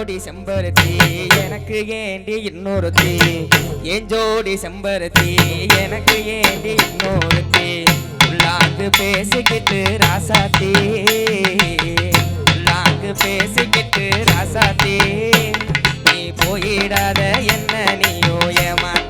செம்பருத்தி எனக்கு ஏண்டி இன்னொருத்தி? என் ஜோடி செம்பருத்தி எனக்கு ஏண்டி இன்னொருத்தி? உள்ளாந்து பேசிக்கிட்டு ராசாத்தி உள்ளாந்து பேசிக்கிட்டு ராசாத்தி. நீ போயிடாத என்ன நீ ஓயமா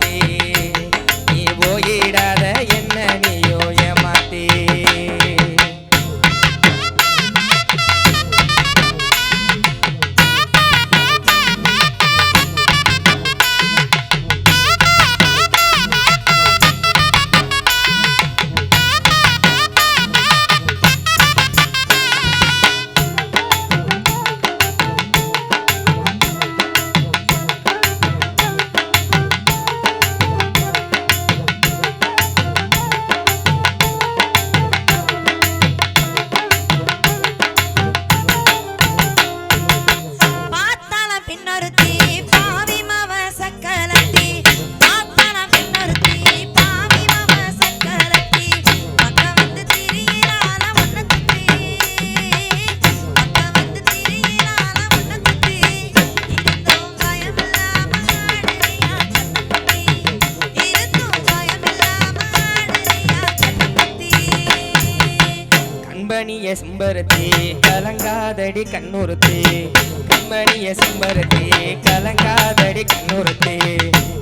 கம்பனிய செம்பருத்தி கலங்காதடி கண்ணுறுத்தி. கம்பனிய செம்பருத்தி கலங்காதடி கண்ணுறுத்தி.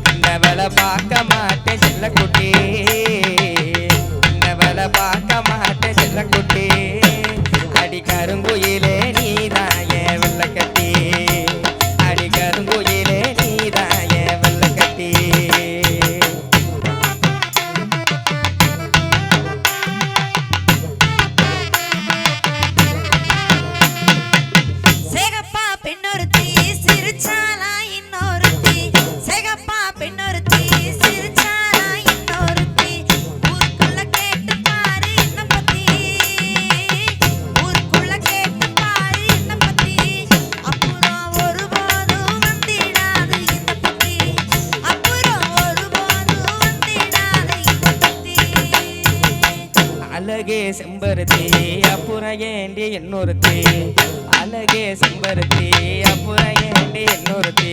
கண்டவளை பார்க்க மாட்டேன் செல்லக்குட்டி. அழகே செம்பருத்தி அப்புறம் ஏண்டி இன்னொருத்தி அழகே செம்பருத்தி அப்புறம் ஏண்டி இன்னொருத்தி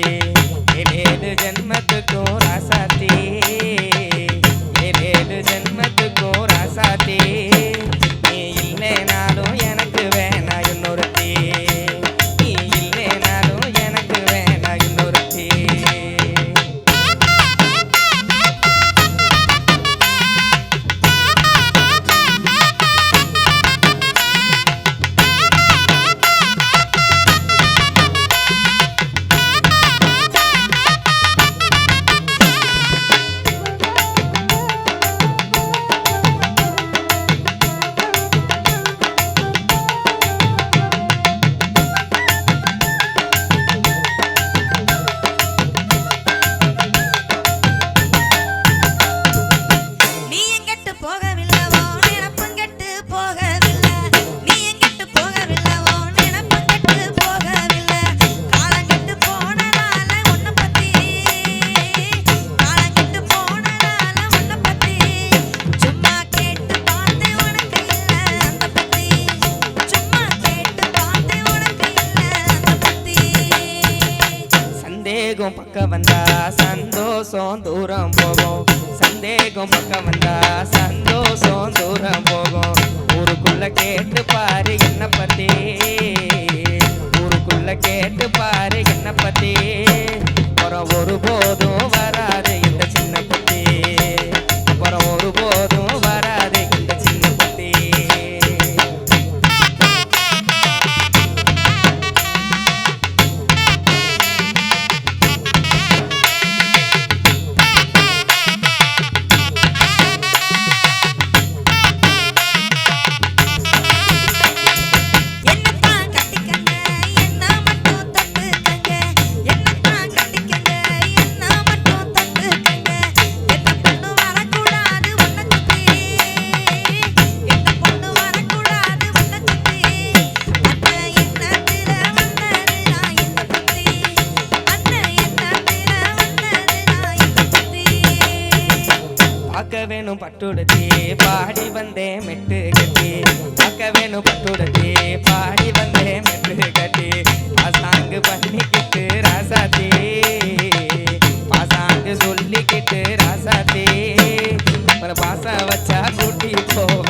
ஏழு ஜென்மத்துக்கும் ராசாத்தி. சந்தேகம் பக்கம் வந்தா சந்தோஷம் தூரம் போகும். சந்தேகம் பக்கம் வந்தா சந்தோஷம் தூரம் போகும். ஊருக்குள்ள கேட்டு பாரு என்ன பத்தி. ஊருக்குள்ள கேட்டு பாரு என்ன பத்தி. ஒரு போதும் வேணும் பட்டுடுத்தி. பாடி வந்தேன் மெட்டு கட்டி. பார்க்க வேணும் பட்டுடுத்தி. பாடி வந்தேன் மெட்டு கட்டி. பாசாங்கு பண்ணிக்கிட்டு ராசாத்தி. பாசாங்கு சொல்லிக்கிட்டு ராசாத்தி. உங்களை பாசா வச்சா கூட்டி போ.